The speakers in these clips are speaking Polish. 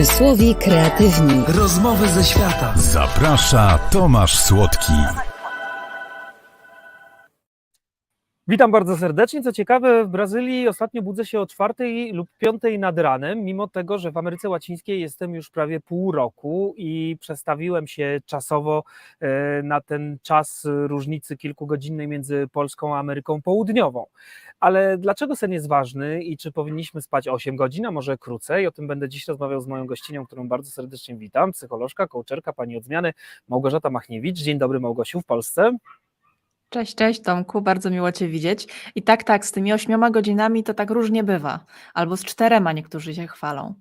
Pomysłowi kreatywni. Rozmowy ze świata. Zaprasza Tomasz Słodki. Witam bardzo serdecznie. Co ciekawe, w Brazylii ostatnio budzę się o czwartej lub piątej nad ranem, mimo tego, że w Ameryce Łacińskiej jestem już prawie pół roku i przestawiłem się czasowo e, na ten czas różnicy kilkugodzinnej między Polską a Ameryką Południową. Ale dlaczego sen jest ważny i czy powinniśmy spać 8 godzin, a może krócej? O tym będę dziś rozmawiał z moją gościnią, którą bardzo serdecznie witam, psycholożka, kołczerka, pani od zmiany Małgorzata Machniewicz. Dzień dobry Małgosiu w Polsce. Cześć, cześć Tomku, bardzo miło Cię widzieć. I tak, tak, z tymi ośmioma godzinami to tak różnie bywa. Albo z czterema niektórzy się chwalą.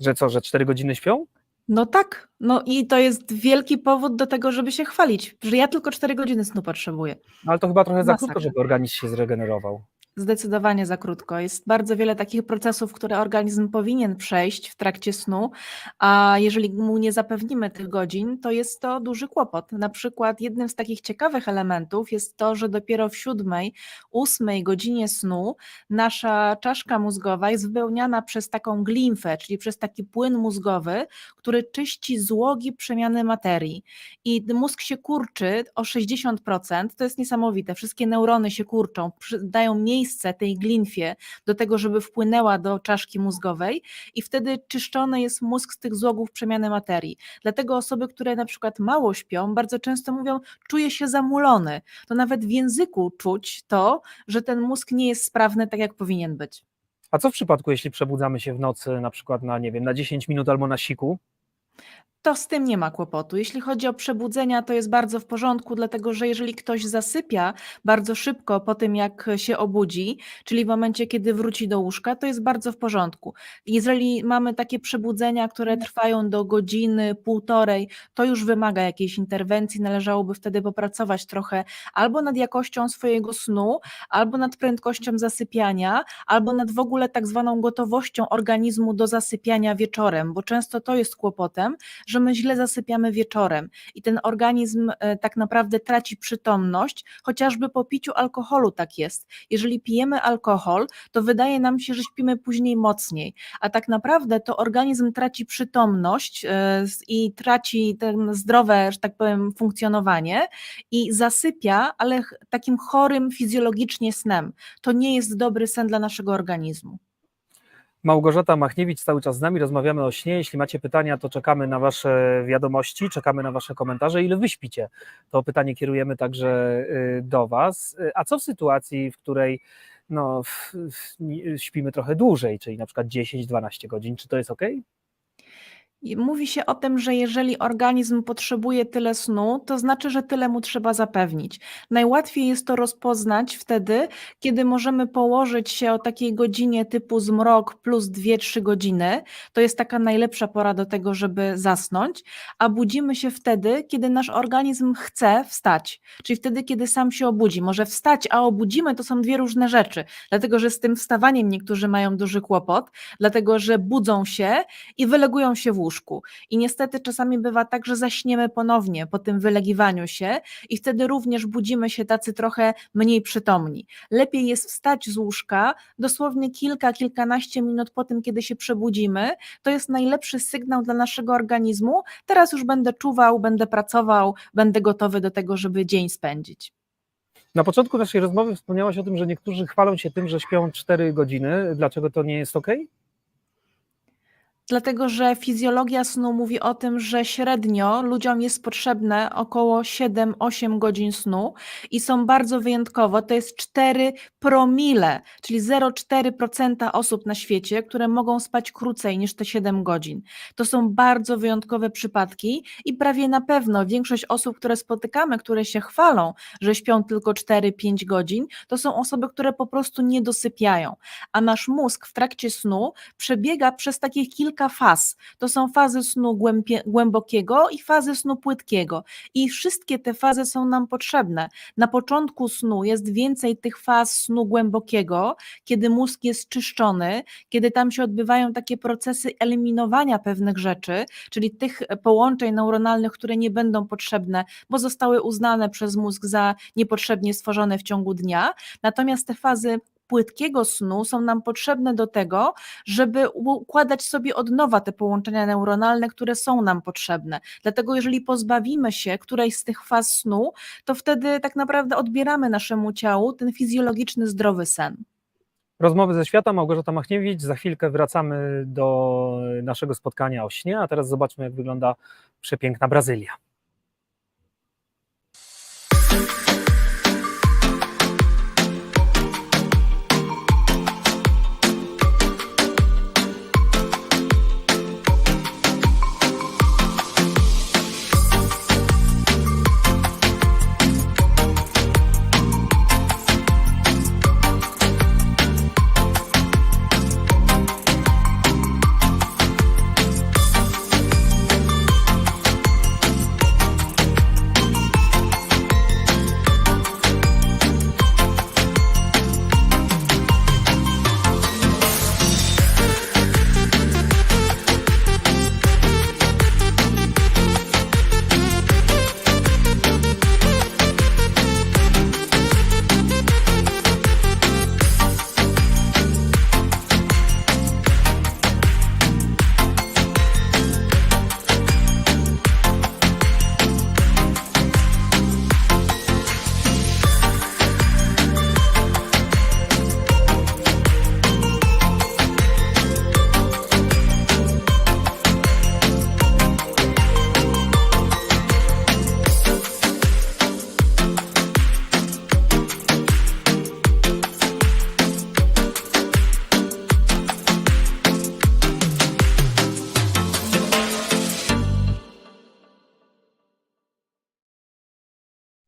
Że co, że 4 godziny śpią? No tak, no i to jest wielki powód do tego, żeby się chwalić, że ja tylko cztery godziny snu potrzebuję. No ale to chyba trochę za Masakra. krótko, żeby organizm się zregenerował. Zdecydowanie za krótko. Jest bardzo wiele takich procesów, które organizm powinien przejść w trakcie snu, a jeżeli mu nie zapewnimy tych godzin, to jest to duży kłopot. Na przykład jednym z takich ciekawych elementów jest to, że dopiero w siódmej, ósmej godzinie snu nasza czaszka mózgowa jest wypełniana przez taką glimfę, czyli przez taki płyn mózgowy, który czyści złogi przemiany materii. I mózg się kurczy o 60%, to jest niesamowite. Wszystkie neurony się kurczą, dają miejsce tej glinfie do tego, żeby wpłynęła do czaszki mózgowej i wtedy czyszczony jest mózg z tych złogów przemiany materii. Dlatego osoby, które na przykład mało śpią, bardzo często mówią, czuję się zamulony. To nawet w języku czuć to, że ten mózg nie jest sprawny tak, jak powinien być. A co w przypadku, jeśli przebudzamy się w nocy na przykład na, nie wiem, na 10 minut albo na siku? To z tym nie ma kłopotu. Jeśli chodzi o przebudzenia, to jest bardzo w porządku, dlatego że jeżeli ktoś zasypia bardzo szybko po tym, jak się obudzi, czyli w momencie, kiedy wróci do łóżka, to jest bardzo w porządku. Jeżeli mamy takie przebudzenia, które trwają do godziny, półtorej, to już wymaga jakiejś interwencji. Należałoby wtedy popracować trochę albo nad jakością swojego snu, albo nad prędkością zasypiania, albo nad w ogóle tak zwaną gotowością organizmu do zasypiania wieczorem, bo często to jest kłopotem, że my źle zasypiamy wieczorem i ten organizm e, tak naprawdę traci przytomność, chociażby po piciu alkoholu tak jest. Jeżeli pijemy alkohol, to wydaje nam się, że śpimy później mocniej, a tak naprawdę to organizm traci przytomność e, i traci ten zdrowe, że tak powiem, funkcjonowanie i zasypia, ale takim chorym fizjologicznie snem. To nie jest dobry sen dla naszego organizmu. Małgorzata Machniewicz cały czas z nami, rozmawiamy o śnie. Jeśli macie pytania, to czekamy na Wasze wiadomości, czekamy na Wasze komentarze. Ile Wy śpicie? To pytanie kierujemy także y, do Was. Y, A co w sytuacji, w której no, śpimy trochę dłużej, czyli na przykład 10-12 godzin, czy to jest ok? Mówi się o tym, że jeżeli organizm potrzebuje tyle snu, to znaczy, że tyle mu trzeba zapewnić. Najłatwiej jest to rozpoznać wtedy, kiedy możemy położyć się o takiej godzinie typu zmrok plus 2-3 godziny. To jest taka najlepsza pora do tego, żeby zasnąć, a budzimy się wtedy, kiedy nasz organizm chce wstać, czyli wtedy, kiedy sam się obudzi. Może wstać, a obudzimy to są dwie różne rzeczy, dlatego że z tym wstawaniem niektórzy mają duży kłopot, dlatego że budzą się i wylegują się w łóżku. I niestety czasami bywa tak, że zaśniemy ponownie po tym wylegiwaniu się i wtedy również budzimy się tacy trochę mniej przytomni. Lepiej jest wstać z łóżka dosłownie kilka, kilkanaście minut po tym, kiedy się przebudzimy. To jest najlepszy sygnał dla naszego organizmu. Teraz już będę czuwał, będę pracował, będę gotowy do tego, żeby dzień spędzić. Na początku naszej rozmowy wspomniałaś o tym, że niektórzy chwalą się tym, że śpią 4 godziny. Dlaczego to nie jest ok? Dlatego, że fizjologia snu mówi o tym, że średnio ludziom jest potrzebne około 7-8 godzin snu i są bardzo wyjątkowo, to jest 4 promile, czyli 0,4% osób na świecie, które mogą spać krócej niż te 7 godzin. To są bardzo wyjątkowe przypadki i prawie na pewno większość osób, które spotykamy, które się chwalą, że śpią tylko 4-5 godzin, to są osoby, które po prostu nie dosypiają. A nasz mózg w trakcie snu przebiega przez takich kilka faz. To są fazy snu głębie, głębokiego i fazy snu płytkiego. I wszystkie te fazy są nam potrzebne. Na początku snu jest więcej tych faz snu głębokiego, kiedy mózg jest czyszczony, kiedy tam się odbywają takie procesy eliminowania pewnych rzeczy, czyli tych połączeń neuronalnych, które nie będą potrzebne, bo zostały uznane przez mózg za niepotrzebnie stworzone w ciągu dnia. Natomiast te fazy płytkiego snu są nam potrzebne do tego, żeby układać sobie od nowa te połączenia neuronalne, które są nam potrzebne. Dlatego jeżeli pozbawimy się którejś z tych faz snu, to wtedy tak naprawdę odbieramy naszemu ciału ten fizjologiczny, zdrowy sen. Rozmowy ze świata, Małgorzata Machniewicz. Za chwilkę wracamy do naszego spotkania o śnie, a teraz zobaczmy, jak wygląda przepiękna Brazylia.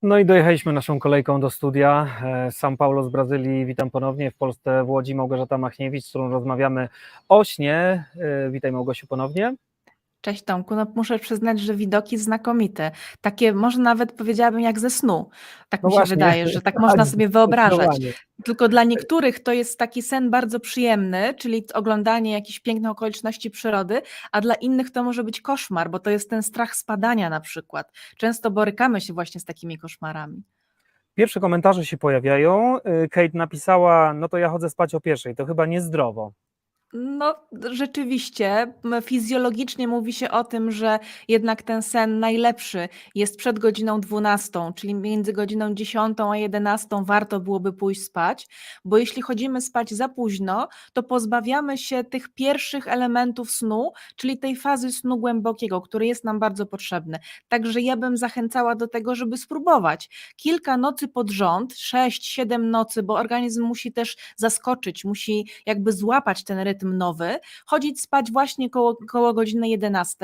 No i dojechaliśmy naszą kolejką do studia. E, São Paulo z Brazylii. Witam ponownie w Polsce, w Łodzi Małgorzata Machniewicz, z którą rozmawiamy o śnie. E, Witaj Małgosiu ponownie. Cześć Tomku, no muszę przyznać, że widoki znakomite. Takie, może nawet powiedziałabym jak ze snu. Tak No mi się właśnie. wydaje, że tak można sobie wyobrażać. Tylko dla niektórych to jest taki sen bardzo przyjemny, czyli oglądanie jakichś pięknych okoliczności przyrody, a dla innych to może być koszmar, bo to jest ten strach spadania na przykład. Często borykamy się właśnie z takimi koszmarami. Pierwsze komentarze się pojawiają. E, Kate napisała, no to ja chodzę spać o pierwszej, to chyba niezdrowo. No, rzeczywiście, fizjologicznie mówi się o tym, że jednak ten sen najlepszy jest przed godziną 12, czyli między godziną 10 a 11 warto byłoby pójść spać, bo jeśli chodzimy spać za późno, to pozbawiamy się tych pierwszych elementów snu, czyli tej fazy snu głębokiego, który jest nam bardzo potrzebny. Także ja bym zachęcała do tego, żeby spróbować. Kilka nocy pod rząd, 6-7 nocy, bo organizm musi też zaskoczyć, musi jakby złapać ten rytm nowy, chodzić spać właśnie koło, koło godziny 11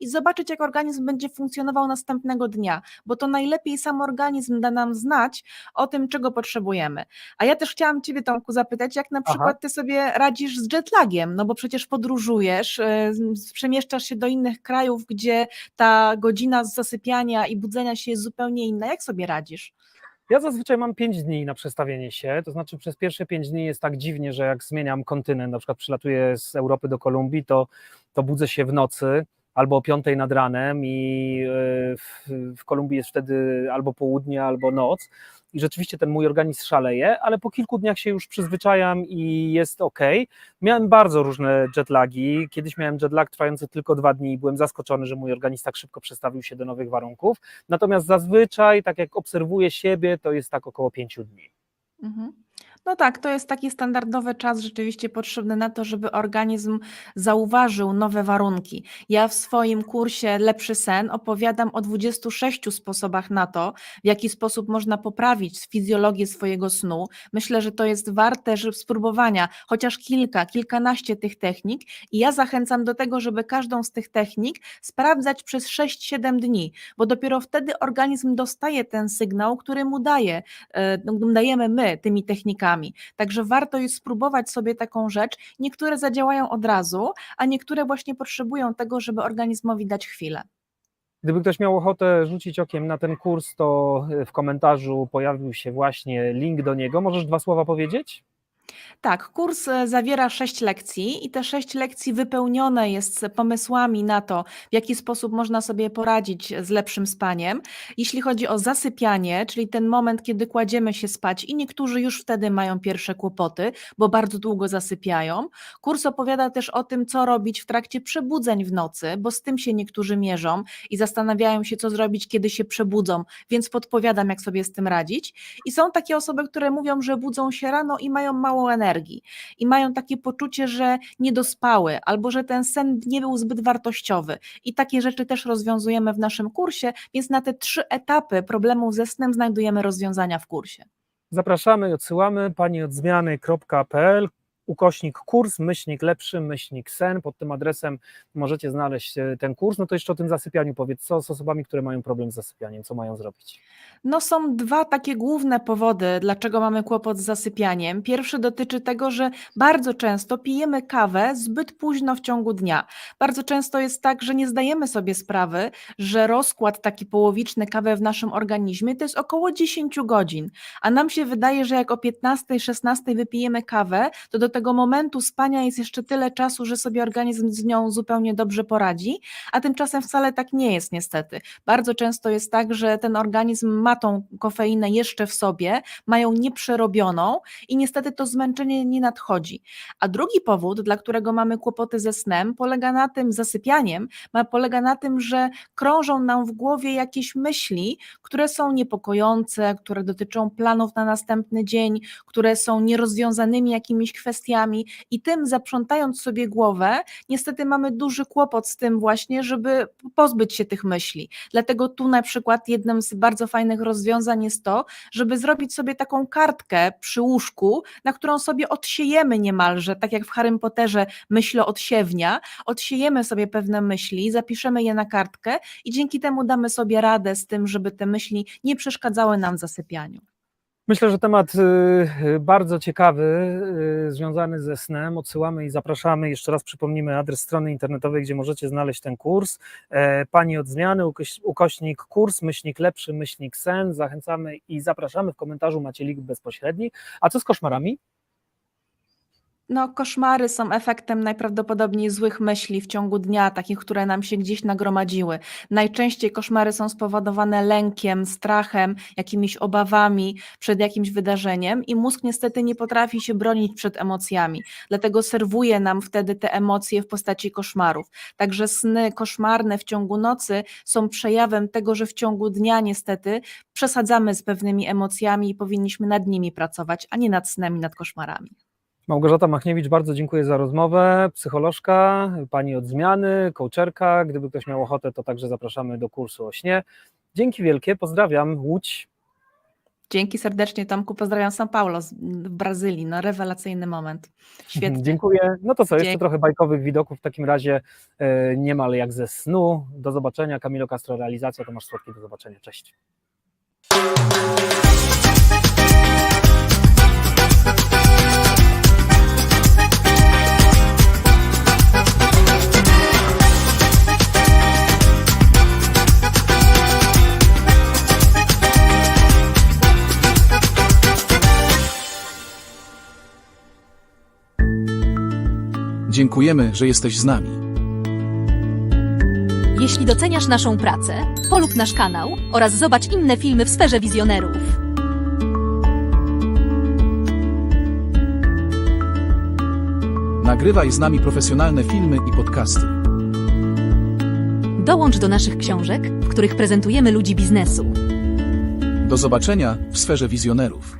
i zobaczyć, jak organizm będzie funkcjonował następnego dnia, bo to najlepiej sam organizm da nam znać o tym, czego potrzebujemy. A ja też chciałam Ciebie, Tomku, zapytać, jak na Aha. przykład Ty sobie radzisz z jetlagiem, no bo przecież podróżujesz, z- przemieszczasz się do innych krajów, gdzie ta godzina zasypiania i budzenia się jest zupełnie inna. Jak sobie radzisz? Ja zazwyczaj mam 5 dni na przestawienie się, to znaczy przez pierwsze 5 dni jest tak dziwnie, że jak zmieniam kontynent, na przykład przylatuję z Europy do Kolumbii, to, to budzę się w nocy albo o 5 nad ranem i e, w, w Kolumbii jest wtedy albo południe, albo noc i rzeczywiście ten mój organizm szaleje, ale po kilku dniach się już przyzwyczajam i jest ok. Miałem bardzo różne jetlagi, kiedyś miałem jetlag trwający tylko dwa dni i byłem zaskoczony, że mój organizm tak szybko przestawił się do nowych warunków, natomiast zazwyczaj, tak jak obserwuję siebie, to jest tak około pięciu dni. Mhm. No tak, to jest taki standardowy czas rzeczywiście potrzebny na to, żeby organizm zauważył nowe warunki. Ja w swoim kursie Lepszy Sen opowiadam o 26 sposobach na to, w jaki sposób można poprawić fizjologię swojego snu. Myślę, że to jest warte że spróbowania, chociaż kilka, kilkanaście tych technik i ja zachęcam do tego, żeby każdą z tych technik sprawdzać przez 6-7 dni, bo dopiero wtedy organizm dostaje ten sygnał, który mu daje, e, dajemy my tymi technikami. Także warto jest spróbować sobie taką rzecz. Niektóre zadziałają od razu, a niektóre właśnie potrzebują tego, żeby organizmowi dać chwilę. Gdyby ktoś miał ochotę rzucić okiem na ten kurs, to w komentarzu pojawił się właśnie link do niego. Możesz dwa słowa powiedzieć? Tak, kurs e, zawiera sześć lekcji i te sześć lekcji wypełnione jest pomysłami na to, w jaki sposób można sobie poradzić z lepszym spaniem. Jeśli chodzi o zasypianie, czyli ten moment, kiedy kładziemy się spać i niektórzy już wtedy mają pierwsze kłopoty, bo bardzo długo zasypiają. Kurs opowiada też o tym, co robić w trakcie przebudzeń w nocy, bo z tym się niektórzy mierzą i zastanawiają się, co zrobić, kiedy się przebudzą, więc podpowiadam, jak sobie z tym radzić. I są takie osoby, które mówią, że budzą się rano i mają mało energii i mają takie poczucie, że nie dospały albo że ten sen nie był zbyt wartościowy. I takie rzeczy też rozwiązujemy w naszym kursie, więc na te trzy etapy problemów ze snem znajdujemy rozwiązania w kursie. Zapraszamy i odsyłamy pani od zmiany.pl ukośnik kurs, myślnik lepszy, myślnik sen. Pod tym adresem możecie znaleźć e, ten kurs. No to jeszcze o tym zasypianiu powiedz, co z osobami, które mają problem z zasypianiem, co mają zrobić? No są dwa takie główne powody, dlaczego mamy kłopot z zasypianiem. Pierwszy dotyczy tego, że bardzo często pijemy kawę zbyt późno w ciągu dnia. Bardzo często jest tak, że nie zdajemy sobie sprawy, że rozkład taki połowiczny kawy w naszym organizmie to jest około 10 godzin, a nam się wydaje, że jak o 15-16 wypijemy kawę, to do tego momentu spania jest jeszcze tyle czasu, że sobie organizm z nią zupełnie dobrze poradzi, a tymczasem wcale tak nie jest niestety. Bardzo często jest tak, że ten organizm ma tą kofeinę jeszcze w sobie, mają nieprzerobioną i niestety to zmęczenie nie nadchodzi. A drugi powód, dla którego mamy kłopoty ze snem, polega na tym, zasypianiem, ma, polega na tym, że krążą nam w głowie jakieś myśli, które są niepokojące, które dotyczą planów na następny dzień, które są nierozwiązanymi jakimiś kwestiami i tym zaprzątając sobie głowę, niestety mamy duży kłopot z tym właśnie, żeby pozbyć się tych myśli. Dlatego tu na przykład jednym z bardzo fajnych rozwiązań jest to, żeby zrobić sobie taką kartkę przy łóżku, na którą sobie odsiejemy niemalże, tak jak w Harrym Potterze myślo odsiewnia, odsiejemy sobie pewne myśli, zapiszemy je na kartkę i dzięki temu damy sobie radę z tym, żeby te myśli nie przeszkadzały nam w zasypianiu. Myślę, że temat y, y, bardzo ciekawy, y, związany ze snem. Odsyłamy i zapraszamy. Jeszcze raz przypomnimy adres strony internetowej, gdzie możecie znaleźć ten kurs. E, Pani od zmiany, ukoś- ukośnik kurs, myślnik lepszy, myślnik sen. Zachęcamy i zapraszamy. W komentarzu macie link bezpośredni. A co z koszmarami? No, koszmary są efektem najprawdopodobniej złych myśli w ciągu dnia, takich, które nam się gdzieś nagromadziły. Najczęściej koszmary są spowodowane lękiem, strachem, jakimiś obawami przed jakimś wydarzeniem i mózg niestety nie potrafi się bronić przed emocjami. Dlatego serwuje nam wtedy te emocje w postaci koszmarów. Także sny koszmarne w ciągu nocy są przejawem tego, że w ciągu dnia niestety przesadzamy z pewnymi emocjami i powinniśmy nad nimi pracować, a nie nad snem i nad koszmarami. Małgorzata Machniewicz, bardzo dziękuję za rozmowę. Psycholożka, pani od zmiany, coacherka. Gdyby ktoś miał ochotę, to także zapraszamy do kursu o śnie. Dzięki wielkie, pozdrawiam. Łódź. Dzięki serdecznie Tomku, pozdrawiam São Paulo z- w Brazylii, no rewelacyjny moment. Świetnie. Dziękuję. No to co, jeszcze Dzięki. trochę bajkowych widoków w takim razie e, niemal jak ze snu. Do zobaczenia. Kamilo Castro, realizacja, Tomasz Słodki, do zobaczenia. Cześć. Dziękujemy, że jesteś z nami. Jeśli doceniasz naszą pracę, polub nasz kanał oraz zobacz inne filmy w sferze wizjonerów. Nagrywaj z nami profesjonalne filmy i podcasty. Dołącz do naszych książek, w których prezentujemy ludzi biznesu. Do zobaczenia w sferze wizjonerów.